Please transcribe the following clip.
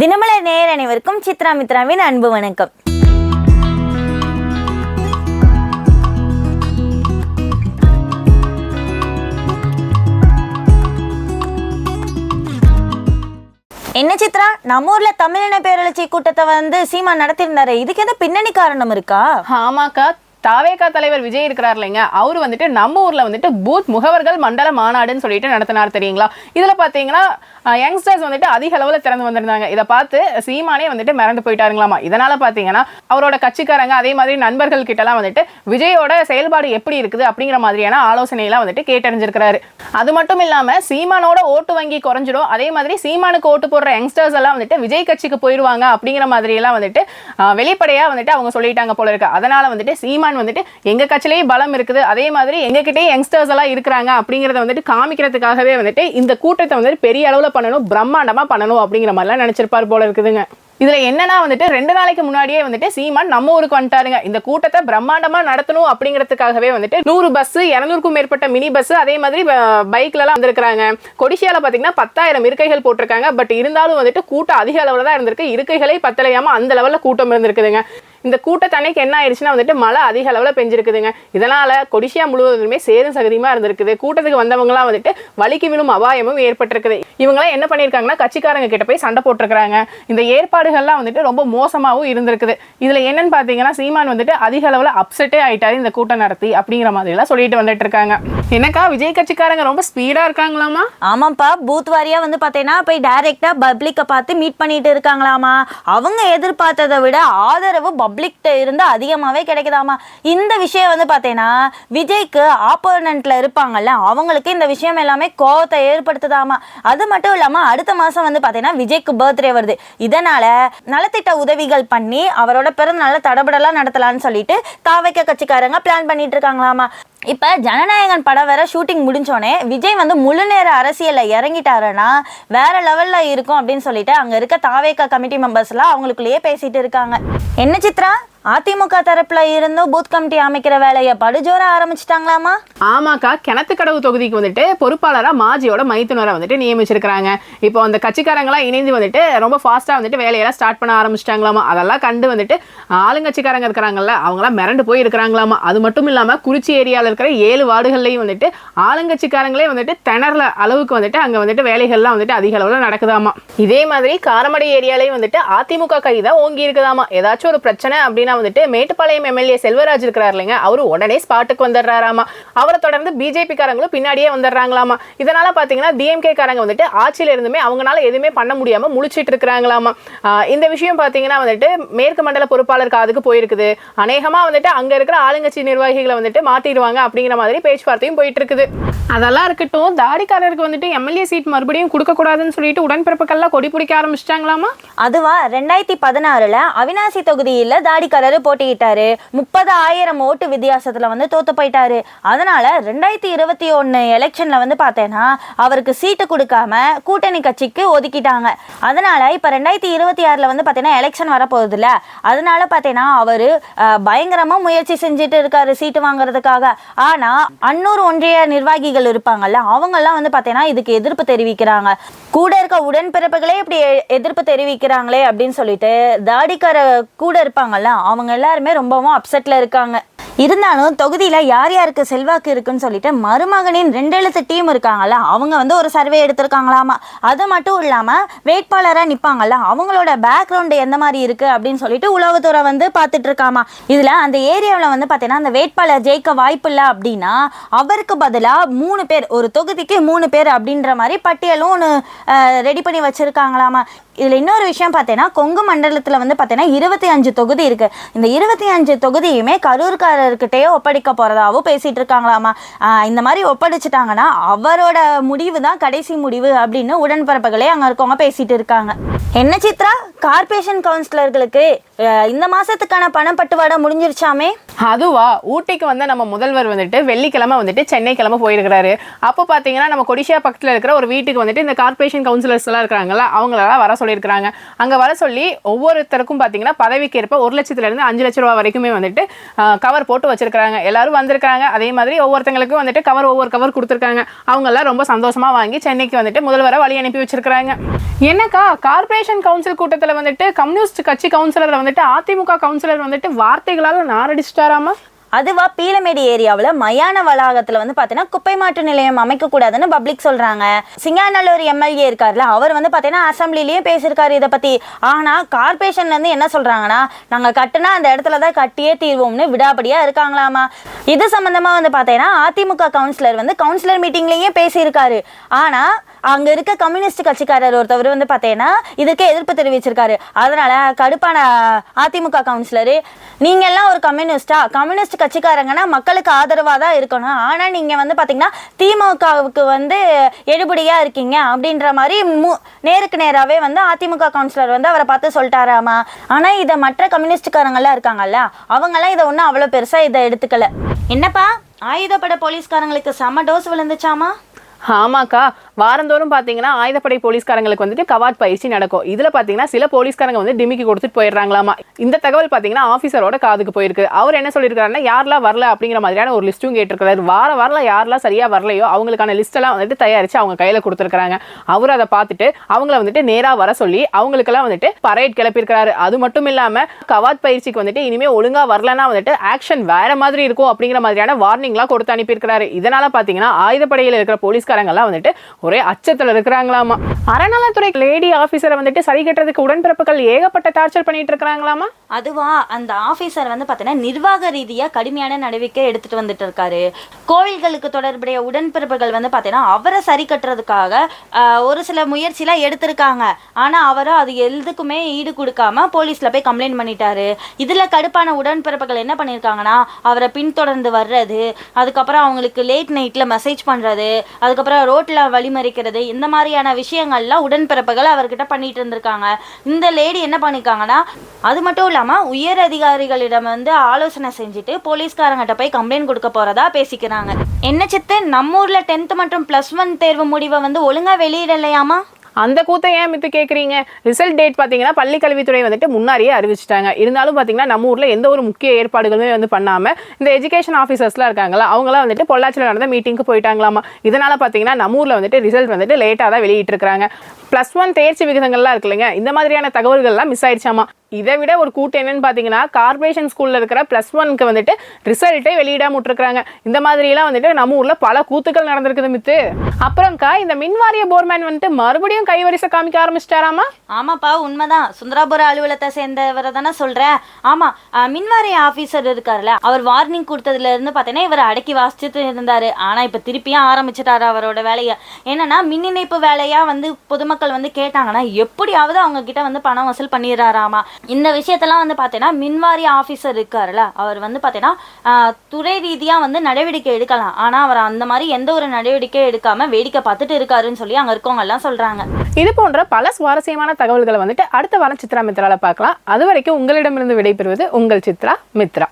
தினமலர் நேயர் அனைவருக்கும் சித்ரா மித்ராவின் அன்பு வணக்கம். என்ன சித்ரா நம்ம ஊர்ல தமிழின பேரழிச்சி கூட்டத்தை வந்து சீமா நடத்தியிருந்தாரு. இதுக்கு எதாவது பின்னணி காரணம் இருக்கா? ஆமாக்கா தாவேகா தலைவர் விஜய் இருக்கிறார் இல்லைங்க அவர் வந்துட்டு நம்ம ஊரில் வந்துட்டு பூத் முகவர்கள் மண்டல மாநாடுன்னு சொல்லிட்டு நடத்தினார் தெரியுங்களா? இதில் பார்த்தீங்கன்னா யங்ஸ்டர்ஸ் வந்துட்டு அதிக அளவில் திறந்து வந்திருந்தாங்க. இதை பார்த்து சீமானே வந்துட்டு மறந்து போயிட்டாருங்களாமா? இதனால் பார்த்தீங்கன்னா அவரோட கட்சிக்காரங்க அதே மாதிரி நண்பர்கள் கிட்டலாம் வந்துட்டு விஜயோட செயல்பாடு எப்படி இருக்குது அப்படிங்கிற மாதிரியான ஆலோசனையெல்லாம் வந்துட்டு கேட்டறிஞ்சிருக்கிறாரு. அது மட்டும் இல்லாமல் சீமானோட ஓட்டு வங்கி குறைஞ்சிடும். அதே மாதிரி சீமானுக்கு ஓட்டு போடுற யங்ஸ்டர்ஸ் எல்லாம் வந்துட்டு விஜய் கட்சிக்கு போயிடுவாங்க அப்படிங்கிற மாதிரியெல்லாம் வந்துட்டு வெளிப்படையாக வந்துட்டு அவங்க சொல்லிட்டாங்க போல இருக்கு. அதனால் வந்துட்டு சீமான் வந்துட்டு எங்க கட்சியிலேயே பலம் இருக்குது. அதே மாதிரி எங்ககிட்டயே யங்ஸ்டர்ஸ் எல்லாம் இருக்கிறாங்க அப்படிங்கறத வந்துட்டு காமிக்கிறதுக்காகவே வந்துட்டு இந்த கூட்டத்தை வந்துட்டு பெரிய அளவுல பண்ணணும் பிரம்மாண்டமா பண்ணணும் அப்படிங்கிற மாதிரிலாம் நினச்சிருப்பார் போல இருக்குதுங்க. இதுல என்னன்னா வந்துட்டு ரெண்டு நாளைக்கு முன்னாடியே வந்துட்டு சீமான் நம்ம ஊருக்கு வந்துட்டாருங்க. இந்த கூட்டத்தை பிரம்மாண்டமா நடத்தணும் அப்படிங்கிறதுக்காகவே வந்துட்டு நூறு பஸ் இருநூறுக்கும் மேற்பட்ட மினி பஸ் அதே மாதிரி பைக்ல எல்லாம் வந்திருக்காங்க கொடிசியால பாத்தீங்கன்னா பத்தாயிரம் இருக்கைகள் போட்டிருக்காங்க. பட் இருந்தாலும் வந்துட்டு கூட்டம் அதிக அளவுல தான் இருந்திருக்கு. இருக்கைகளே பத்தலையாம அந்த லெவல்ல கூட்டம் இருந்திருக்குதுங்க. இந்த கூட்டத்தன்னைக்கு என்ன ஆயிடுச்சுன்னா வந்துட்டு மழை அதிக அளவில் பெஞ்சிருக்குதுங்க. இதனால கொடிசியா முழுவதுமே சேரும் சகதியுமா இருந்திருக்குது. கூட்டத்துக்கு வந்தவங்களாம் வந்துட்டு வலிக்கு விழும் அபாயமும் ஏற்பட்டிருக்குது. இவங்களாம் என்ன பண்ணியிருக்காங்கன்னா கட்சிக்காரங்க கிட்ட போய் சண்டை போட்டிருக்கிறாங்க. இந்த ஏற்பாடு ஏற்பாடுகள்லாம் வந்துட்டு ரொம்ப மோசமாகவும் இருந்திருக்குது. இதில் என்னன்னு பார்த்தீங்கன்னா சீமான் வந்துட்டு அதிக அளவில் அப்செட்டே ஆயிட்டாரு இந்த கூட்டம் நடத்தி அப்படிங்கிற மாதிரிலாம் சொல்லிட்டு வந்துட்டு இருக்காங்க. என்னக்கா விஜய் கட்சிக்காரங்க ரொம்ப ஸ்பீடாக இருக்காங்களாமா? ஆமாப்பா பூத் வாரியாக வந்து பார்த்தீங்கன்னா போய் டைரெக்டாக பப்ளிக்கை பார்த்து மீட் பண்ணிட்டு இருக்காங்களாமா? அவங்க எதிர்பார்த்ததை விட ஆதரவு பப்ளிக்கிட்ட இருந்து அதிகமாகவே கிடைக்குதாமா? இந்த விஷயம் வந்து பார்த்தீங்கன்னா விஜய்க்கு ஆப்போனண்ட்ல இருப்பாங்கல்ல அவங்களுக்கு இந்த விஷயம் எல்லாமே கோவத்தை ஏற்படுத்துதாமா? அது மட்டும் இல்லாமல் அடுத்த மாதம் வந்து பார்த்தீங்கன்னா விஜய்க்கு பர்த்டே வருது. இதனால் நலத்திட்ட உதவிகள் பண்ணி அவரோட பிறந்த நாள தடபடலாம் நடத்தலாம்னு சொல்லிட்டு தாவைக்க கட்சிக்காரங்க பிளான் பண்ணிட்டு இருக்காங்களாமா. இப்போ ஜனநாயகன் படம் வேற ஷூட்டிங் முடிஞ்சோடனே விஜய் வந்து முழு நேர அரசியலில் இறங்கிட்டாருன்னா வேற லெவலில் இருக்கும் அப்படின்னு சொல்லிட்டு அங்கே இருக்க தாவேக்கா கமிட்டி மெம்பர்ஸ்லாம் அவங்களுக்குள்ளேயே பேசிட்டு இருக்காங்க. என்ன சித்ரா? அதிமுக தரப்புல இருந்தும் பூத் கமிட்டி அமைக்கிற வேலையை படுஜோர ஆரம்பிச்சிட்டாங்களாமா? ஆமாக்கா கிணத்து கடவு தொகுதிக்கு வந்துட்டு பொறுப்பாளரா மாஜியோட மைத்துனரை வந்துட்டு நியமிச்சிருக்கிறாங்க. இப்போ அந்த கட்சிக்காரங்களாம் இணைந்து வந்துட்டு ரொம்ப ஃபாஸ்ட்டாக வந்துட்டு வேலையெல்லாம் ஸ்டார்ட் பண்ண ஆரம்பிச்சிட்டாங்களாமா? அதெல்லாம் கண்டு வந்துட்டு ஆளுங்கட்சிக்காரங்க இருக்கிறாங்கல்ல அவங்களாம் மிரண்டு போய் இருக்கிறாங்களாமா அது மட்டும் இல்லாமல் குறிச்சி ஏரியாவில் இருக்கிற ஏழு வார்டுகள்லையும் வந்துட்டு ஆளுங்கட்சிக்காரங்களே வந்துட்டு திணறல அளவுக்கு வந்துட்டு அங்கே வந்துட்டு வேலைகள்லாம் வந்துட்டு அதிக அளவில் நடக்குதாமா? இதே மாதிரி காரமடை ஏரியாலையும் வந்துட்டு அதிமுக கை தான் ஓங்கி இருக்குதாமா? ஏதாச்சும் ஒரு பிரச்சனை அப்படின்னா வந்துட்டு மேட்டுப்பாளையம் எம்எல்ஏ செல்வராஜ் இருக்கிறார் இல்லைங்க. அவர் உடனே ஸ்பாட்டுக்கு வந்துடுறாராமா. அவரை தொடர்ந்து பிஜேபி காரங்களும் பின்னாடியே வந்துடுறாங்களாமா. இதனால பாத்தீங்கன்னா டிஎம்கே காரங்க வந்துட்டு ஆட்சியில இருந்துமே அவங்களால எதுவுமே பண்ண முடியாம முழிச்சிட்டு இருக்கிறாங்களாமா. இந்த விஷயம் பாத்தீங்கன்னா வந்துட்டு மேற்கு மண்டல பொறுப்பாளர் காதுக்கு போயிருக்குது. அநேகமா வந்துட்டு அங்க இருக்கிற ஆளுங்கட்சி நிர்வாகிகளை வந்துட்டு மாட்டிடுவாங்க அப்படிங்கிற மாதிரி பேச்சுவார்த்தையும் போயிட்டு இருக்குது அதெல்லாம் இருக்கட்டும் தாடிக்காரருக்கு வந்துட்டு எம்எல்ஏ சீட் மறுபடியும் கொடுக்க கூடாதுன்னு சொல்லிட்டு உடன்பிறப்புக்கெல்லாம் கொடி பிடிக்க ஆரம்பிச்சிட்டாங்களாமா? அதுவா ரெண்டாயிரத்தி பதினாறுல அவினாசி தொகுதியில் தாடிக்காரரு போட்டியிட்டாரு. முப்பது ஆயிரம் ஓட்டு வித்தியாசத்துல வந்து தோத்து போயிட்டாரு. அதனால ரெண்டாயிரத்தி இருபத்தி ஒன்று எலெக்ஷன்ல வந்து பார்த்தேன்னா அவருக்கு சீட்டு கொடுக்காம கூட்டணி கட்சிக்கு ஒதுக்கிட்டாங்க. அதனால இப்போ ரெண்டாயிரத்தி இருபத்தி ஆறில் வந்து பார்த்தீங்கன்னா எலெக்ஷன் வரப்போகுதுல்ல. அதனால பார்த்தீங்கன்னா அவர் பயங்கரமாக முயற்சி செஞ்சுட்டு இருக்காரு சீட்டு வாங்குறதுக்காக. ஆனால் அன்னூர் ஒன்றிய நிர்வாகிகள் இருப்பாங்கல்ல அவங்கெல்லாம் வந்து பார்த்தீங்கன்னா இதுக்கு எதிர்ப்பு தெரிவிக்கிறாங்க. கூட இருக்க உடன்பிறப்புகளே இப்படி எ- எதிர்ப்பு தெரிவிக்கிறாங்களே அப்படின்னு சொல்லிட்டு தாடிக்கார கூட இருப்பாங்கல்ல அவங்க எல்லாருமே ரொம்பவும் அப்செட்டில் இருக்காங்க. இருந்தாலும் தொகுதியில் யார் யாருக்கு செல்வாக்கு இருக்குன்னு சொல்லிட்டு மருமகனின் ரெண்டு எழுத்து டீம் இருக்காங்கல்ல அவங்க வந்து ஒரு சர்வே எடுத்திருக்காங்களாமா? அது மட்டும் இல்லாமல் வேட்பாளராக நிற்பாங்கல்ல அவங்களோட பேக்ரவுண்டு எந்த மாதிரி இருக்குது அப்படின்னு சொல்லிட்டு உளவுத்துறை வந்து பார்த்துட்டு இருக்காமா? இதில் அந்த ஏரியாவில் வந்து பார்த்தீங்கன்னா அந்த வேட்பாளர் ஜெயிக்க வாய்ப்பு இல்லை அப்படின்னா அவருக்கு பதிலாக மூணு பேர் ஒரு தொகுதிக்கு மூணு பேர் அப்படின்ற மாதிரி பட்டியலும் ஒன்று ரெடி பண்ணி வச்சுருக்காங்களாமா? இதில் இன்னொரு விஷயம் பார்த்தீங்கன்னா கொங்கு மண்டலத்தில் வந்து பார்த்தீங்கன்னா இருபத்தி அஞ்சு தொகுதி இருக்குது இந்த இருபத்தி அஞ்சு தொகுதியுமே கரூர்காரர்கிட்டயே ஒப்படைக்க போறதாவும் பேசிட்டு இருக்காங்களாமா? ஆஹ் இந்த மாதிரி ஒப்படைச்சிட்டாங்கன்னா அவரோட முடிவு தான் கடைசி முடிவு அப்படின்னு உடன்பிறப்புகளே அங்கே இருக்கவங்க பேசிட்டு இருக்காங்க. என்ன சித்ரா? கார்ப்பரேஷன் கவுன்சிலர்களுக்கு இந்த மாசத்துக்கான பணப்பட்டுவாடா முடிஞ்சிருச்சாமே? அதுவா ஊட்டிக்கு வந்த நம்ம முதல்வர் வந்துட்டு வெள்ளிக்கிழமை வந்துட்டு சென்னை கிழமை போயிருக்கிறாரு. அப்போ பார்த்தீங்கன்னா நம்ம கொடிஷியா பக்கத்தில் இருக்கிற ஒரு வீட்டுக்கு வந்துட்டு இந்த கார்ப்பரேஷன் கவுன்சிலர்ஸ் எல்லாம் இருக்கிறாங்கல்ல அவங்களெல்லாம் வர சொல்லியிருக்கிறாங்க. அங்கே வர சொல்லி ஒவ்வொருத்தருக்கும் பார்த்தீங்கன்னா பதவிக்கு ஏற்ப ஒரு லட்சத்துலேருந்து அஞ்சு லட்ச ரூபா வரைக்குமே வந்துட்டு கவர் போட்டு வச்சிருக்காங்க எல்லாரும் வந்திருக்காங்க அதே மாதிரி ஒவ்வொருத்தங்களுக்கும் வந்துட்டு கவர் ஒவ்வொரு கவர் கொடுத்துருக்காங்க. அவங்க எல்லாம் ரொம்ப சந்தோஷமா வாங்கி சென்னைக்கு வந்துட்டு முதல்வரை வழி அனுப்பி வச்சிருக்கிறாங்க. என்னக்கா கார்ப்பரேஷன் கவுன்சில் கூட்டத்தில் வந்துட்டு கம்யூனிஸ்ட் கட்சி கவுன்சிலர் வந்துட்டு அதிமுக கவுன்சிலர் வந்துட்டு வார்த்தைகளால் நாரடிச்சிட்டாராமா? அதுவா பீலமேடு ஏரியாவில் மயான வளாகத்தில் வந்து பார்த்தீங்கன்னா குப்பை மாற்று நிலையம் அமைக்கக்கூடாதுன்னு பப்ளிக் சொல்கிறாங்க சிங்காநல்லூர் எம்எல்ஏ இருக்கார்ல அவர் வந்து பார்த்தீங்கன்னா அசம்பிளிலேயும் பேசியிருக்காரு இதை பற்றி ஆனால் கார்பரேஷன்லேருந்து என்ன சொல்கிறாங்கன்னா நாங்கள் கட்டுனா அந்த இடத்துல தான் கட்டியே தீர்வோம்னு விடாபடியாக இருக்காங்களாமா. இது சம்மந்தமாக வந்து பார்த்தீங்கன்னா அதிமுக கவுன்சிலர் வந்து கவுன்சிலர் மீட்டிங்லேயே பேசியிருக்காரு. ஆனால் அங்கே இருக்க கம்யூனிஸ்ட் கட்சிக்காரர் ஒருத்தவர் வந்து பார்த்தீங்கன்னா இதுக்கு எதிர்ப்பு தெரிவிச்சிருக்காரு. அதனால கடுப்பான அதிமுக கவுன்சிலரு நீங்க எல்லாம் ஒரு கம்யூனிஸ்டா? கம்யூனிஸ்ட் கட்சிக்காரங்கன்னா மக்களுக்கு ஆதரவாக தான் இருக்கணும். ஆனால் நீங்கள் வந்து பார்த்தீங்கன்னா திமுகவுக்கு வந்து எடுபடியா இருக்கீங்க அப்படின்ற மாதிரி மு நேருக்கு நேராகவே வந்து அதிமுக கவுன்சிலர் வந்து அவரை பார்த்து சொல்லிட்டாராமா? ஆனால் இதை மற்ற கம்யூனிஸ்ட்காரங்களாம் இருக்காங்கல்ல அவங்கெல்லாம் இதை ஒன்றும் அவ்வளோ பெருசாக இதை எடுத்துக்கல. என்னப்பா? ஆயுதப்பட போலீஸ்காரங்களுக்கு செம்ம டோஸ் விழுந்துச்சாமா? ஆமாக்கா. வாரந்தோறும் பார்த்தீங்கன்னா ஆயுதப்படை போலீஸ்காரங்களுக்கு வந்துட்டு கவாட் பயிற்சி நடக்கும். இதில் பார்த்தீங்கன்னா சில போலீஸ்காரங்க வந்து டிமிக்கி கொடுத்துட்டு போயிடுறாங்களாமா. இந்த தகவல் பார்த்தீங்கன்னா ஆஃபீஸரோட காதுக்கு போயிருக்கு. அவர் என்ன சொல்லியிருக்காருன்னா யாரெல்லாம் வரல? அப்படிங்கிற மாதிரியான ஒரு லிஸ்ட்டும் கேட்டிருக்காரு. வார வரல யாரெல்லாம் சரியாக வரலையோ அவங்களுக்கான லிஸ்ட் எல்லாம் வந்துட்டு தயாரிச்சு அவங்க கையில கொடுத்துருக்காங்க அவர் அதை பார்த்துட்டு அவங்கள வந்துட்டு நேராக வர சொல்லி அவங்களுக்கெல்லாம் வந்துட்டு பரேட் கிளப்பியிருக்கிறாரு. அது மட்டும் இல்லாமல் கவாத் பயிற்சிக்கு வந்துட்டு இனிமேல் ஒழுங்காக வரலன்னா வந்துட்டு ஆக்ஷன் வேற மாதிரி இருக்கும் அப்படிங்கிற மாதிரியான வார்னிங்லாம் கொடுத்து அனுப்பியிருக்கிறாரு. இதனால் பார்த்தீங்கன்னா ஆயுதப்படையில் இருக்கிற போலீஸ்காரங்கெல்லாம் வந்துட்டு ஒரே அச்சத்தில் இருக்கிறாங்களாமா? அறநலத்துறை லேடி ஆஃபீஸரை வந்துட்டு சரி கட்டுறதுக்கு உடன்பிறப்புகள் ஏகப்பட்ட டார்ச்சர் பண்ணிட்டு இருக்கிறாங்களாமா? அதுவா அந்த ஆஃபீஸர் வந்து பார்த்தீங்கன்னா நிர்வாக ரீதியாக கடுமையான நடவடிக்கை எடுத்துட்டு வந்துட்டு இருக்காரு. கோவில்களுக்கு தொடர்புடைய உடன்பிறப்புகள் வந்து பார்த்தீங்கன்னா அவரை சரி கட்டுறதுக்காக ஒரு சில முயற்சிலாம் எடுத்திருக்காங்க. ஆனால் அவரும் அது எதுக்குமே ஈடு கொடுக்காம போலீஸில் போய் கம்ப்ளைண்ட் பண்ணிட்டாரு. இதில் கடுப்பான உடன்பிறப்புகள் என்ன பண்ணியிருக்காங்கன்னா அவரை பின்தொடர்ந்து வர்றது அதுக்கப்புறம் அவங்களுக்கு லேட் நைட்டில் மெசேஜ் பண்ணுறது அதுக்கப்புறம் ரோட்டில் வழிமறிக்கிறது இந்த மாதிரியான விஷயங்கள்லாம் உடன்பிறப்புகள் அவர்கிட்ட பண்ணிட்டு இருந்திருக்காங்க. இந்த லேடி என்ன பண்ணிருக்காங்கன்னா அது மட்டும் இல்லாமல் உயர் அதிகாரிகளிடம் வந்து ஆலோசனை செஞ்சுட்டு போலீஸ்காரங்கிட்ட போய் கம்ப்ளைண்ட் கொடுக்க போறதா பேசிக்கிறாங்க. என்ன சித்து நம்ம ஊர்ல டென்த் மற்றும் ப்ளஸ் ஒன் தேர்வு முடிவை வந்து ஒழுங்கா வெளியிடலையாமா? அந்த கூத்தை ஏன் மித்து கேட்குறீங்க ரிசல்ட் டேட் பார்த்தீங்கன்னா பள்ளி கல்வித்துறை வந்துட்டு முன்னாடியே அறிவிச்சிட்டாங்க. இருந்தாலும் பார்த்தீங்கன்னா நம்ம ஊரில் எந்த ஒரு முக்கிய ஏற்பாடுகளுமே வந்து பண்ணாமல் இந்த எஜுகேஷன் ஆஃபீஸர்ஸ்லாம் இருக்காங்களா அவங்களாம் வந்துட்டு பொள்ளாச்சியில் நடந்த மீட்டிங்க்கு போயிட்டாங்களாமா? இதனால் பார்த்தீங்கன்னா நம்ம ஊரில் வந்துட்டு ரிசல்ட் வந்துட்டு லேட்டாக தான் வெளியிட்டிருக்காங்க ப்ளஸ் ஒன் தேர்ச்சி விகிதங்கள்லாம் இருக்குல்லைங்க இந்த மாதிரியான தகவல்கள்லாம் மிஸ் ஆயிடுச்சாமா? இதை விட ஒரு கூட்டு என்னன்னு பார்த்தீங்கன்னா கார்பரேஷன் ஸ்கூலில் இருக்கிற ப்ளஸ் ஒன்க்கு வந்துட்டு ரிசல்ட்டே வெளியிடாம விட்டுருக்காங்க இந்த மாதிரிலாம் வந்துட்டு நம்ம ஊரில் பல கூத்துக்கள் நடந்திருக்குது மித்து. அப்புறம்க்கா இந்த மின்வாரிய போர்மேன் வந்துட்டு மறுபடியும் கைவரிசை காமிக்க ஆரம்பிச்சிட்டாராமா? ஆமாப்பா உண்மைதான். சுந்தராபுர அலுவலகத்தை சேர்ந்தவரை தானே சொல்கிறேன் ஆமாம் மின்வாரிய ஆஃபீஸர் இருக்கார்ல அவர் வார்னிங் கொடுத்ததுல இருந்து பார்த்தீங்கன்னா இவர் அடக்கி வாசிச்சுட்டு இருந்தார். ஆனால் இப்போ திருப்பியும் ஆரம்பிச்சிட்டாரு அவரோட வேலையை. என்னன்னா மின் இணைப்பு வேலையாக வந்து பொதுமக்கள் வந்து கேட்டாங்கன்னா எப்படியாவது அவங்க கிட்ட வந்து பணம் வசூல் பண்ணிடுறாராமா. இந்த விஷயத்தெல்லாம் வந்து பார்த்தீங்கன்னா மின்வாரிய ஆஃபீஸர் இருக்கார்ல அவர் வந்து பார்த்தீங்கன்னா துறை ரீதியாக வந்து நடவடிக்கை எடுக்கலாம். ஆனால் அவர் அந்த மாதிரி எந்த ஒரு நடவடிக்கையும் எடுக்காம வேடிக்கை பார்த்துட்டு இருக்காருன்னு சொல்லி அங்கே இருக்கவங்க எல்லாம் சொல்கிறாங்க இது போன்ற பல சுவாரஸ்யமான தகவல்களை வந்துட்டு அடுத்த வாரம் சித்ரா மித்ரால பார்க்கலாம். அது வரைக்கும் உங்களிடமிருந்து விடைபெறுவது உங்கள் சித்ரா மித்ரா.